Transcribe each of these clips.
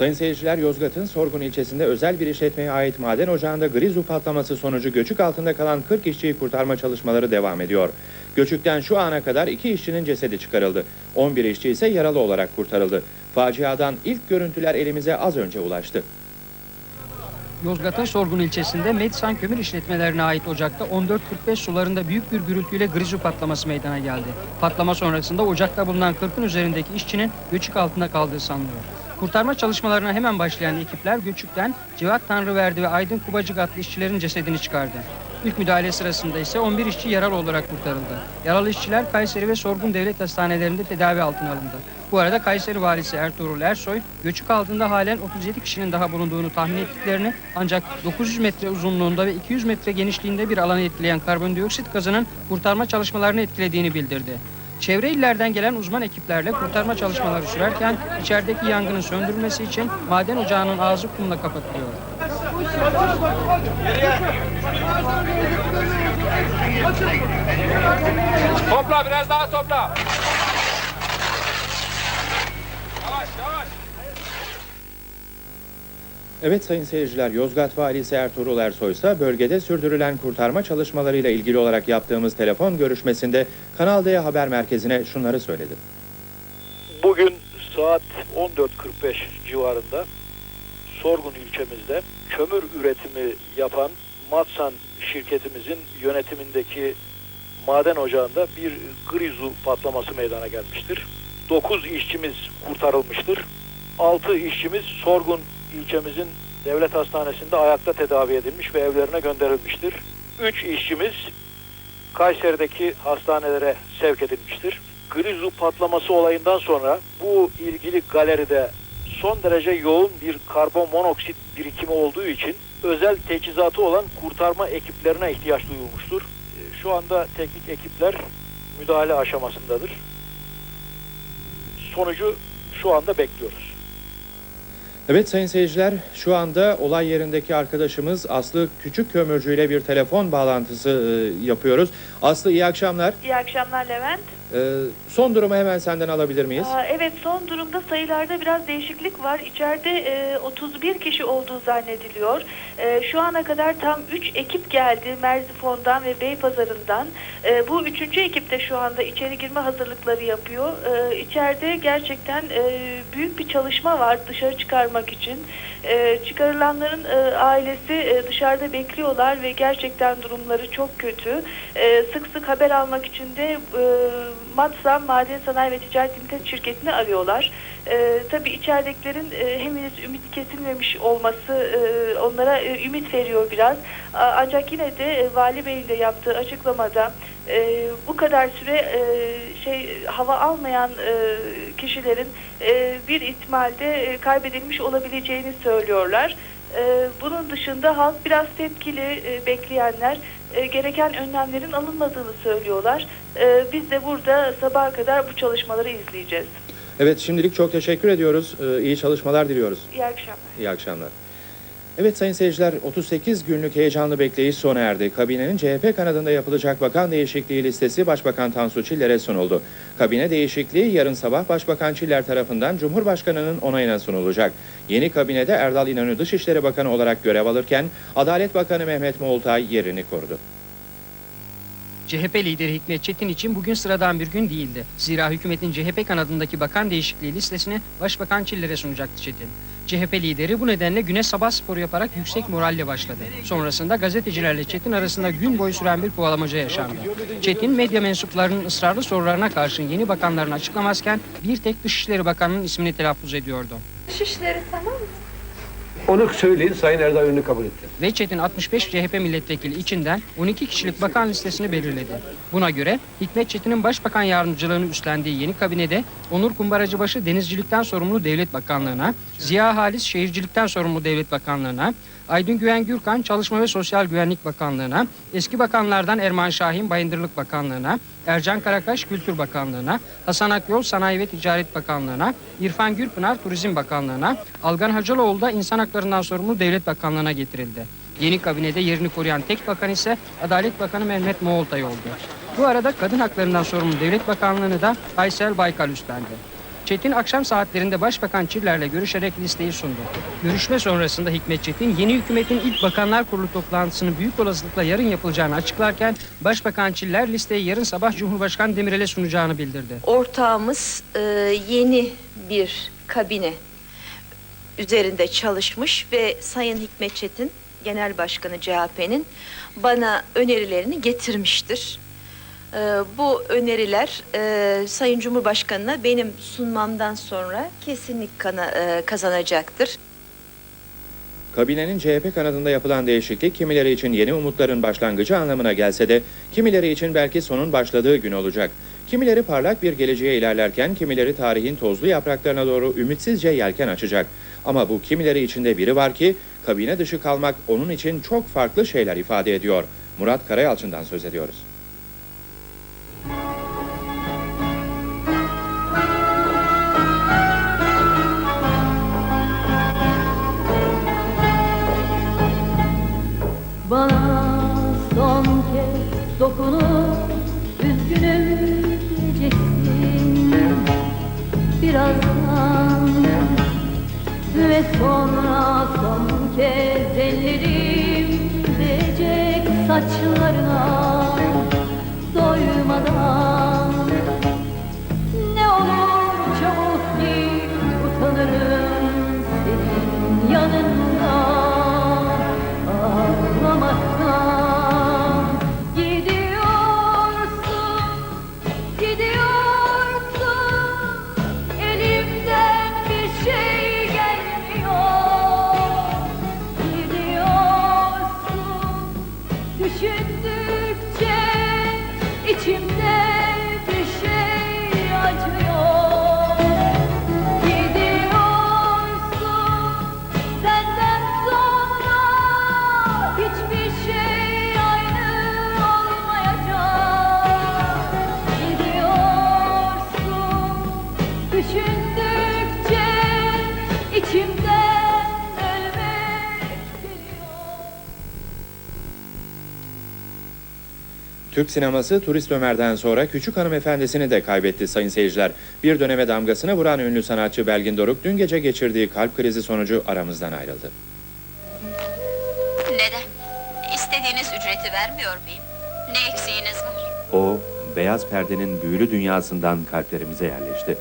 Sayın seyirciler Yozgat'ın Sorgun ilçesinde özel bir işletmeye ait maden ocağında grizu patlaması sonucu göçük altında kalan 40 işçiyi kurtarma çalışmaları devam ediyor. Göçükten şu ana kadar iki işçinin cesedi çıkarıldı. 11 işçi ise yaralı olarak kurtarıldı. Faciadan ilk görüntüler elimize az önce ulaştı. Yozgat'ın Sorgun ilçesinde Medsan kömür işletmelerine ait ocakta 14.45 sularında büyük bir gürültüyle grizu patlaması meydana geldi. Patlama sonrasında ocakta bulunan 40'ın üzerindeki işçinin göçük altında kaldığı sanılıyor. Kurtarma çalışmalarına hemen başlayan ekipler göçükten Cevat Tanrıverdi ve Aydın Kubacık adlı işçilerin cesedini çıkardı. İlk müdahale sırasında ise 11 işçi yaralı olarak kurtarıldı. Yaralı işçiler Kayseri ve Sorgun Devlet Hastanelerinde tedavi altına alındı. Bu arada Kayseri Valisi Ertuğrul Ersoy, göçük altında halen 37 kişinin daha bulunduğunu tahmin ettiklerini ancak 900 metre uzunluğunda ve 200 metre genişliğinde bir alanı etkileyen karbondioksit gazının kurtarma çalışmalarını etkilediğini bildirdi. Çevre illerden gelen uzman ekiplerle kurtarma çalışmaları sürerken içerideki yangının söndürülmesi için maden ocağının ağzı kumla kapatılıyor. Topla biraz daha topla. Yavaş yavaş. Evet sayın seyirciler Yozgat Valisi Ertuğrul Ersoy ise bölgede sürdürülen kurtarma çalışmalarıyla ilgili olarak yaptığımız telefon görüşmesinde Kanal D Haber Merkezi'ne şunları söyledi. Bugün saat 14.45 civarında Sorgun ilçemizde kömür üretimi yapan Matsan şirketimizin yönetimindeki maden ocağında bir grizu patlaması meydana gelmiştir. 9 işçimiz kurtarılmıştır. 6 işçimiz Sorgun ilçemizin devlet hastanesinde ayakta tedavi edilmiş ve evlerine gönderilmiştir. 3 işçimiz Kayseri'deki hastanelere sevk edilmiştir. Grizu patlaması olayından sonra bu ilgili galeride son derece yoğun bir karbon monoksit birikimi olduğu için özel teçhizatı olan kurtarma ekiplerine ihtiyaç duyulmuştur. Ee, Şu anda teknik ekipler müdahale aşamasındadır. Sonucu şu anda bekliyoruz. Evet sayın seyirciler şu anda olay yerindeki arkadaşımız Aslı Küçük Kömürcü ile bir telefon bağlantısı e, yapıyoruz. Aslı iyi akşamlar. İyi akşamlar Levent. E, son durumu hemen senden alabilir miyiz? Aa, evet son durumda sayılarda biraz değişiklik var. İçeride e, 31 kişi olduğu zannediliyor. E, şu ana kadar tam 3 ekip geldi Merzifon'dan ve Beypazarı'ndan. E, bu üçüncü ekip de şu anda içeri girme hazırlıkları yapıyor. E, içeride gerçekten e, büyük bir çalışma var dışarı çıkarmak için. E, çıkarılanların e, ailesi e, dışarıda bekliyorlar ve gerçekten durumları çok kötü. E, sık sık haber almak için de e, Matsan Maden Sanayi ve Ticaret Limited şirketini arıyorlar. E, tabii içeridekilerin e, henüz ümit kesilmemiş olması e, onlara e, ümit veriyor biraz. A- ancak yine de e, Vali Bey'in de yaptığı açıklamada e, bu kadar süre e, şey hava almayan e, kişilerin e, bir ihtimalde e, kaybedilmiş olabileceğini söylüyorlar. E, bunun dışında halk biraz tepkili e, bekleyenler e, gereken önlemlerin alınmadığını söylüyorlar. E, biz de burada sabaha kadar bu çalışmaları izleyeceğiz. Evet şimdilik çok teşekkür ediyoruz. E, iyi çalışmalar diliyoruz. İyi akşamlar. İyi akşamlar. Evet sayın seyirciler 38 günlük heyecanlı bekleyiş sona erdi. Kabinenin CHP kanadında yapılacak bakan değişikliği listesi Başbakan Tansu Çiller'e sunuldu. Kabine değişikliği yarın sabah Başbakan Çiller tarafından Cumhurbaşkanı'nın onayına sunulacak. Yeni kabinede Erdal İnönü Dışişleri Bakanı olarak görev alırken Adalet Bakanı Mehmet Moğoltay yerini korudu. CHP lideri Hikmet Çetin için bugün sıradan bir gün değildi. Zira hükümetin CHP kanadındaki bakan değişikliği listesini Başbakan Çiller'e sunacaktı Çetin. CHP lideri bu nedenle güne sabah sporu yaparak yüksek moralle başladı. Sonrasında gazetecilerle Çetin arasında gün boyu süren bir kovalamaca yaşandı. Çetin medya mensuplarının ısrarlı sorularına karşın yeni bakanlarını açıklamazken bir tek Dışişleri Bakanı'nın ismini telaffuz ediyordu. Dışişleri tamam mı? Onu söyleyin Sayın Erdal Ünlü kabul etti. Ve Çetin 65 CHP milletvekili içinden 12 kişilik bakan listesini belirledi. Buna göre Hikmet Çetin'in başbakan yardımcılığını üstlendiği yeni kabinede Onur Kumbaracıbaşı denizcilikten sorumlu devlet bakanlığına, Ziya Halis şehircilikten sorumlu devlet bakanlığına, Aydın Güven Gürkan Çalışma ve Sosyal Güvenlik Bakanlığı'na, eski bakanlardan Erman Şahin Bayındırlık Bakanlığı'na, Ercan Karakaş Kültür Bakanlığı'na, Hasan Akyol Sanayi ve Ticaret Bakanlığı'na, İrfan Gürpınar Turizm Bakanlığı'na, Algan Hacıloğlu da İnsan Haklarından sorumlu Devlet Bakanlığı'na getirildi. Yeni kabinede yerini koruyan tek bakan ise Adalet Bakanı Mehmet Moğoltay oldu. Bu arada kadın haklarından sorumlu Devlet Bakanlığı'nı da Aysel Baykal üstlendi. Çetin akşam saatlerinde Başbakan Çiller'le görüşerek listeyi sundu. Görüşme sonrasında Hikmet Çetin yeni hükümetin ilk Bakanlar Kurulu toplantısının büyük olasılıkla yarın yapılacağını açıklarken Başbakan Çiller listeyi yarın sabah Cumhurbaşkanı Demirel'e sunacağını bildirdi. ortağımız e, yeni bir kabine üzerinde çalışmış ve Sayın Hikmet Çetin Genel Başkanı CHP'nin bana önerilerini getirmiştir. E, bu öneriler e, Sayın Cumhurbaşkanı'na benim sunmamdan sonra kesinlik kana- e, kazanacaktır. Kabinenin CHP kanadında yapılan değişiklik kimileri için yeni umutların başlangıcı anlamına gelse de kimileri için belki sonun başladığı gün olacak. Kimileri parlak bir geleceğe ilerlerken kimileri tarihin tozlu yapraklarına doğru ümitsizce yelken açacak. Ama bu kimileri içinde biri var ki kabine dışı kalmak onun için çok farklı şeyler ifade ediyor. Murat Karayalçın'dan söz ediyoruz. Türk sineması Turist Ömer'den sonra Küçük Hanımefendisini de kaybetti sayın seyirciler. Bir döneme damgasını vuran ünlü sanatçı Belgin Doruk dün gece geçirdiği kalp krizi sonucu aramızdan ayrıldı. Neden? İstediğiniz ücreti vermiyor muyum? Ne eksiğiniz var? O, beyaz perdenin büyülü dünyasından kalplerimize yerleşti.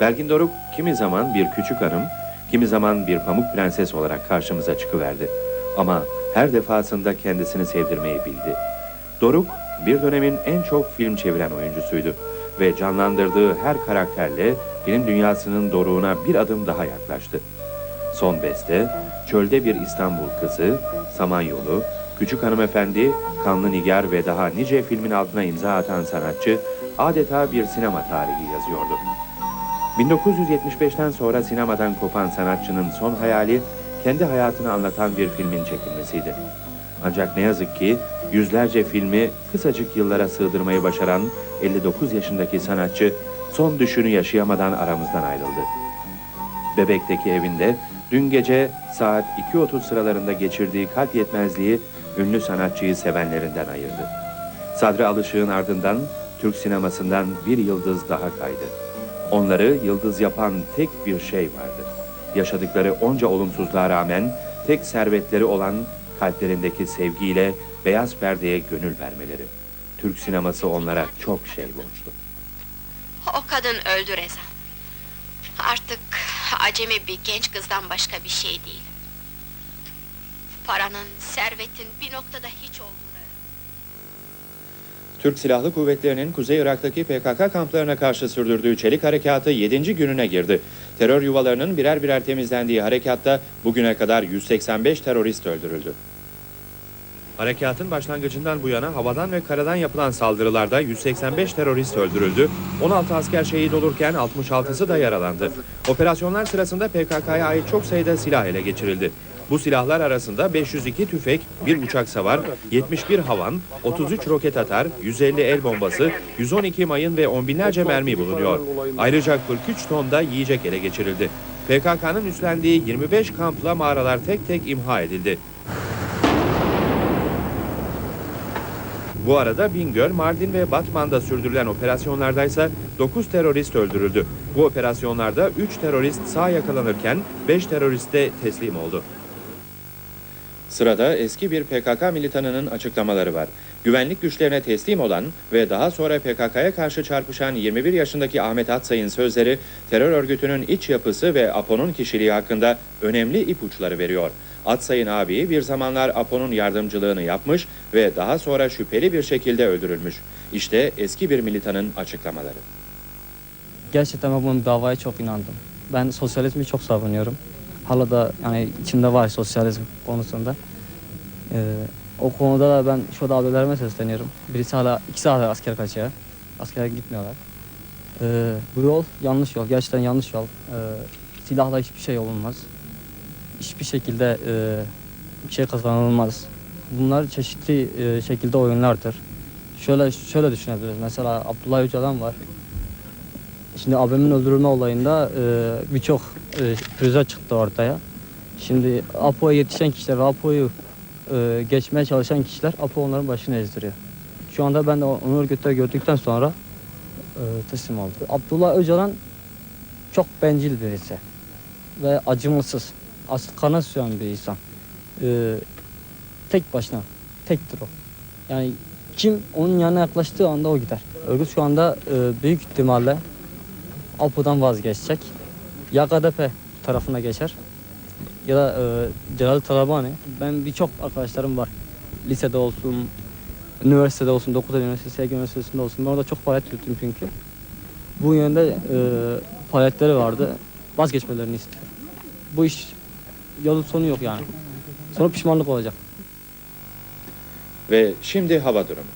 Belgin Doruk kimi zaman bir küçük hanım, kimi zaman bir pamuk prenses olarak karşımıza çıkıverdi. Ama her defasında kendisini sevdirmeyi bildi. Doruk, bir dönemin en çok film çeviren oyuncusuydu ve canlandırdığı her karakterle film dünyasının doruğuna bir adım daha yaklaştı. Son beste, Çölde Bir İstanbul Kızı, Samanyolu, Küçük Hanımefendi, Kanlı Nigar ve daha nice filmin altına imza atan sanatçı adeta bir sinema tarihi yazıyordu. 1975'ten sonra sinemadan kopan sanatçının son hayali kendi hayatını anlatan bir filmin çekilmesiydi. Ancak ne yazık ki yüzlerce filmi kısacık yıllara sığdırmayı başaran 59 yaşındaki sanatçı son düşünü yaşayamadan aramızdan ayrıldı. Bebek'teki evinde dün gece saat 2.30 sıralarında geçirdiği kalp yetmezliği ünlü sanatçıyı sevenlerinden ayırdı. Sadri Alışık'ın ardından Türk sinemasından bir yıldız daha kaydı. Onları yıldız yapan tek bir şey vardır. Yaşadıkları onca olumsuzluğa rağmen tek servetleri olan kalplerindeki sevgiyle beyaz perdeye gönül vermeleri. Türk sineması onlara çok şey borçlu. O kadın öldü Rezan. Artık acemi bir genç kızdan başka bir şey değil. Paranın, servetin bir noktada hiç olduğunu Türk Silahlı Kuvvetleri'nin Kuzey Irak'taki PKK kamplarına karşı sürdürdüğü çelik harekatı 7. gününe girdi. Terör yuvalarının birer birer temizlendiği harekatta bugüne kadar 185 terörist öldürüldü. Harekatın başlangıcından bu yana havadan ve karadan yapılan saldırılarda 185 terörist öldürüldü, 16 asker şehit olurken 66'sı da yaralandı. Operasyonlar sırasında PKK'ya ait çok sayıda silah ele geçirildi. Bu silahlar arasında 502 tüfek, bir uçak savar, 71 havan, 33 roket atar, 150 el bombası, 112 mayın ve on binlerce mermi bulunuyor. Ayrıca 43 ton da yiyecek ele geçirildi. PKK'nın üstlendiği 25 kampla mağaralar tek tek imha edildi. Bu arada Bingöl, Mardin ve Batman'da sürdürülen operasyonlardaysa 9 terörist öldürüldü. Bu operasyonlarda 3 terörist sağ yakalanırken 5 terörist de teslim oldu. Sırada eski bir PKK militanının açıklamaları var. Güvenlik güçlerine teslim olan ve daha sonra PKK'ya karşı çarpışan 21 yaşındaki Ahmet Atsay'ın sözleri terör örgütünün iç yapısı ve APO'nun kişiliği hakkında önemli ipuçları veriyor. Atsay'ın abi bir zamanlar APO'nun yardımcılığını yapmış ve daha sonra şüpheli bir şekilde öldürülmüş. İşte eski bir militanın açıklamaları. Gerçekten ben bu davaya çok inandım. Ben sosyalizmi çok savunuyorum. Hala da yani içimde var sosyalizm konusunda. Ee, o konuda da ben şu abilerime sesleniyorum. Birisi hala, ikisi hala asker kaçıyor. Askere gitmiyorlar. Ee, bu yol yanlış yol. Gerçekten yanlış yol. Ee, silahla hiçbir şey olunmaz. Hiçbir şekilde e, bir şey kazanılmaz. Bunlar çeşitli e, şekilde oyunlardır. Şöyle şöyle düşünebiliriz. Mesela Abdullah Öcalan var. Şimdi abimin öldürülme olayında e, birçok e, pürüzler çıktı ortaya. Şimdi APO'ya yetişen kişiler ve APO'yu e, geçmeye çalışan kişiler APO onların başını ezdiriyor. Şu anda ben de onu örgütte gördükten sonra e, teslim oldu. Abdullah Öcalan çok bencil birisi ve acımasız, asıl kana suyan bir insan. Tek başına, tektir o. Yani kim onun yanına yaklaştığı anda o gider. Örgüt şu anda büyük ihtimalle APO'dan vazgeçecek. Ya KDP tarafına geçer ya da e, Celal Talabani. Ben birçok arkadaşlarım var. Lisede olsun, üniversitede olsun, 9 Eylül Üniversitesi, Ege Üniversitesi'nde olsun. Ben orada çok faaliyet yürüttüm çünkü. Bu yönde e, faaliyetleri vardı. Vazgeçmelerini istiyorum. Bu iş yolun sonu yok yani. Sonu pişmanlık olacak. Ve şimdi hava durumu.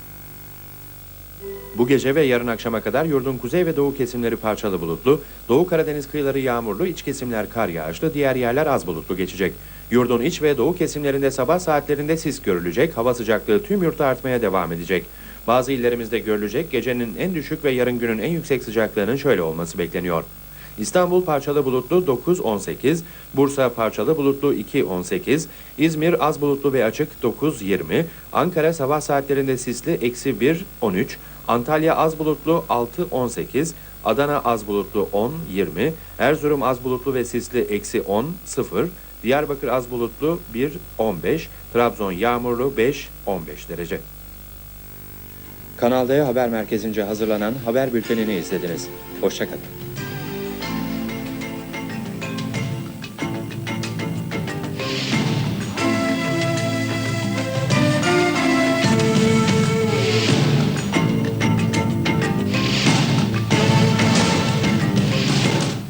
Bu gece ve yarın akşama kadar yurdun kuzey ve doğu kesimleri parçalı bulutlu, Doğu Karadeniz kıyıları yağmurlu, iç kesimler kar yağışlı, diğer yerler az bulutlu geçecek. Yurdun iç ve doğu kesimlerinde sabah saatlerinde sis görülecek, hava sıcaklığı tüm yurtta artmaya devam edecek. Bazı illerimizde görülecek gecenin en düşük ve yarın günün en yüksek sıcaklığının şöyle olması bekleniyor. İstanbul parçalı bulutlu 9-18, Bursa parçalı bulutlu 2-18, İzmir az bulutlu ve açık 9-20, Ankara sabah saatlerinde sisli eksi 1-13, Antalya az bulutlu 6-18, Adana az bulutlu 10-20, Erzurum az bulutlu ve sisli eksi 10-0, Diyarbakır az bulutlu 1-15, Trabzon yağmurlu 5-15 derece. Kanal D Haber Merkezi'nce hazırlanan haber bültenini izlediniz. Hoşçakalın.